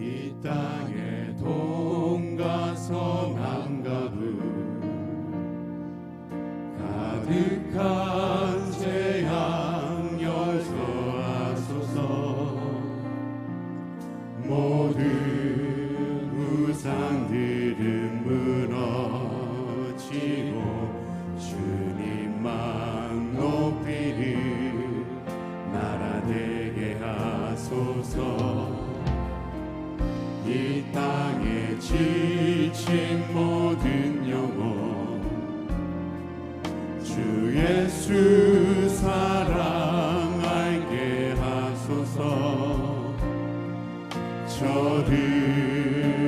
이 땅에 동과 서망가부 가득한 저들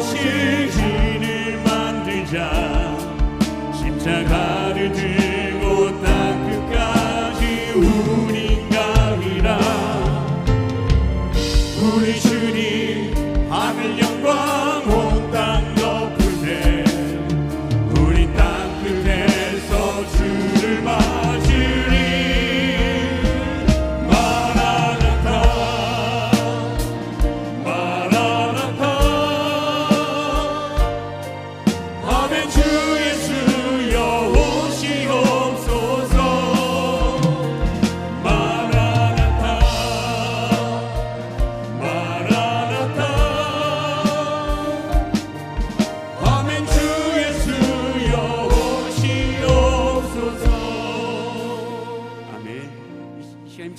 心。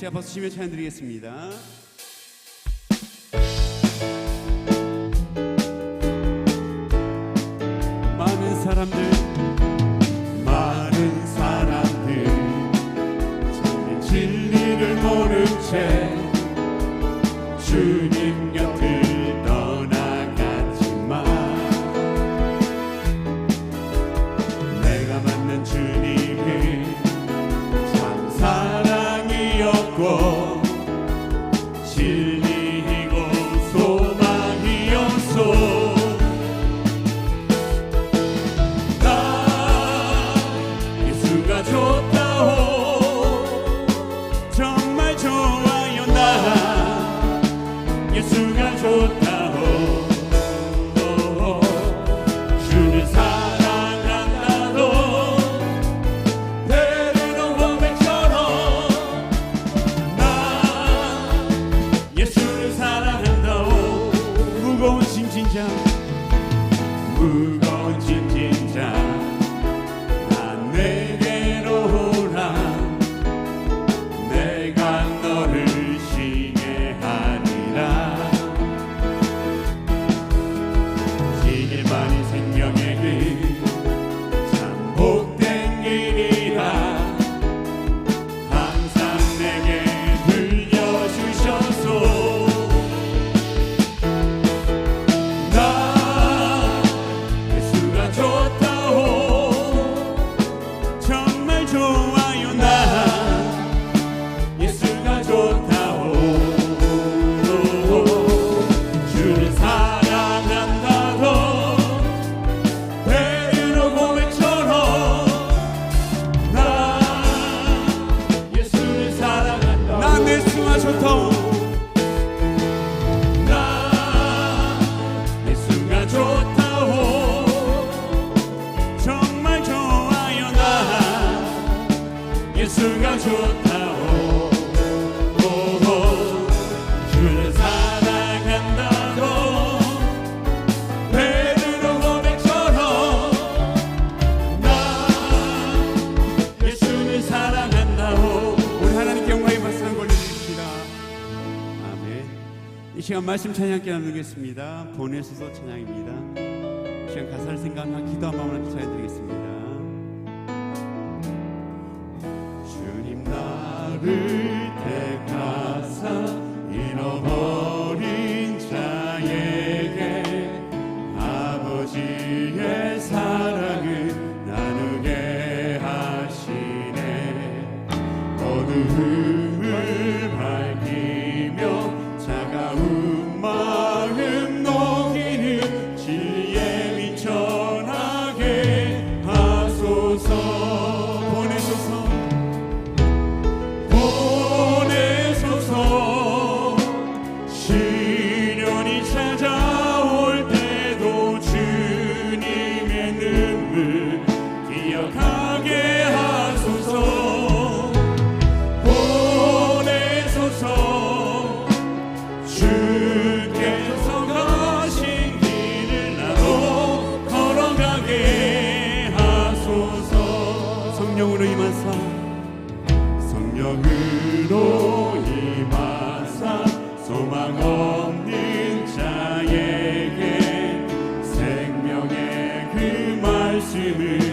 자, 박수 치며 찬양 드리겠습니다. 많은 사람들 많은 사람들 진리를 모른 채 주님 시간 말씀 찬양께 나누겠습니다. 보내소서 찬양입니다. 시간 가사를 생각하며 기도 한 마음으로 찬양드리겠습니다. 주님 나를 сіни.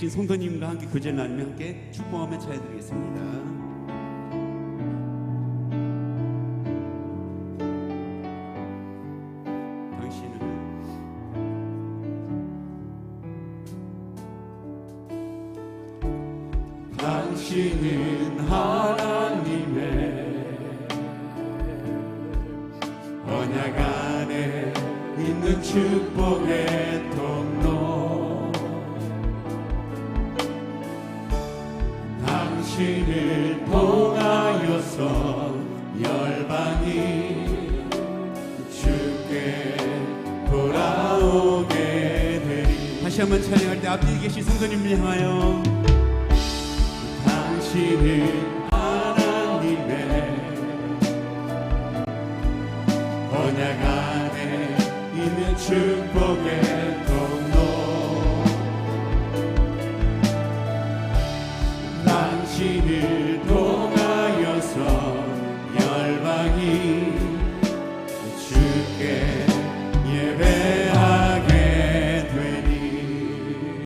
계신 성도님과 함께 구제를 나누며 함께 축복하며 차려드리겠습니다. 당신은 당신은 하나님의 언약 안에 있는 축복의 당신을 통하여서 열방이 주께 돌아오게 되리. 다시 한번 찬양할 때 앞뒤에 계신 성도님을 향하여 당신은 하나님의 언약 안에 있는 축복의 통